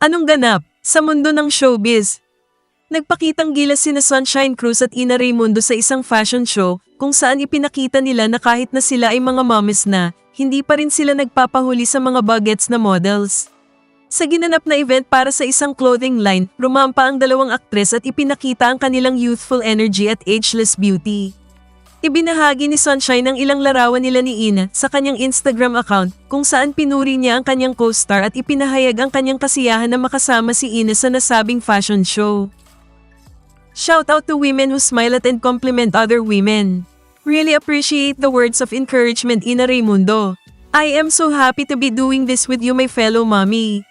Anong ganap sa mundo ng showbiz? Nagpakitang gilas sina Sunshine Cruz at Ina Raimundo sa isang fashion show kung saan ipinakita nila na kahit na sila ay mga mommies na, hindi pa rin sila nagpapahuli sa mga bagets na models. Sa ginanap na event para sa isang clothing line, rumampa ang dalawang aktres at ipinakita ang kanilang youthful energy at ageless beauty. Ibinahagi ni Sunshine ang ilang larawan nila ni Ina sa kanyang Instagram account kung saan pinuri niya ang kanyang co-star at ipinahayag ang kanyang kasiyahan na makasama si Ina sa nasabing fashion show. Shout out to women who smile at and compliment other women. Really appreciate the words of encouragement Ina Raimundo. I am so happy to be doing this with you my fellow mommy.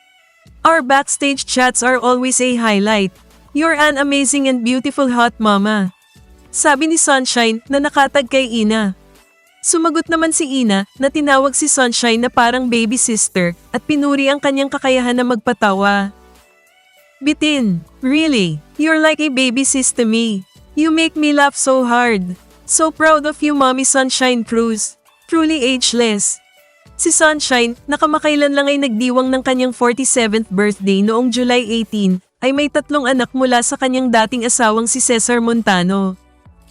Our backstage chats are always a highlight. You're an amazing and beautiful hot mama. Sabi ni Sunshine na nakatag kay Ina. Sumagot naman si Ina na tinawag si Sunshine na parang baby sister at pinuri ang kanyang kakayahan na magpatawa. Bitin, really, you're like a baby sis to me. You make me laugh so hard. So proud of you Mommy Sunshine Cruz. Truly ageless. Si Sunshine, nakamakailan lang ay nagdiwang ng kanyang 47th birthday noong July 18, ay may tatlong anak mula sa kanyang dating asawang si Cesar Montano.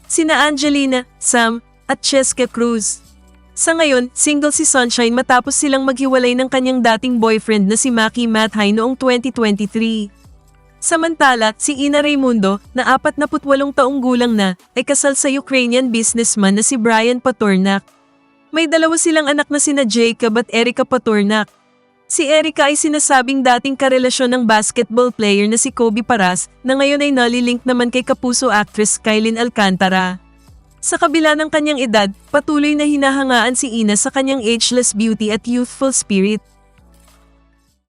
Sina Angelina, Sam, at Cheska Cruz. Sa ngayon, single si Sunshine matapos silang maghiwalay ng kanyang dating boyfriend na si Maki Mathai noong 2023. Samantala, si Ina Raimundo, na 48 taong gulang na, ay kasal sa Ukrainian businessman na si Brian Patornak. May dalawa silang anak na sina Jacob at Erica Patornak. Si Erica ay sinasabing dating karelasyon ng basketball player na si Kobe Paras na ngayon ay nalilink naman kay kapuso actress Kylin Alcantara. Sa kabila ng kanyang edad, patuloy na hinahangaan si Ina sa kanyang ageless beauty at youthful spirit.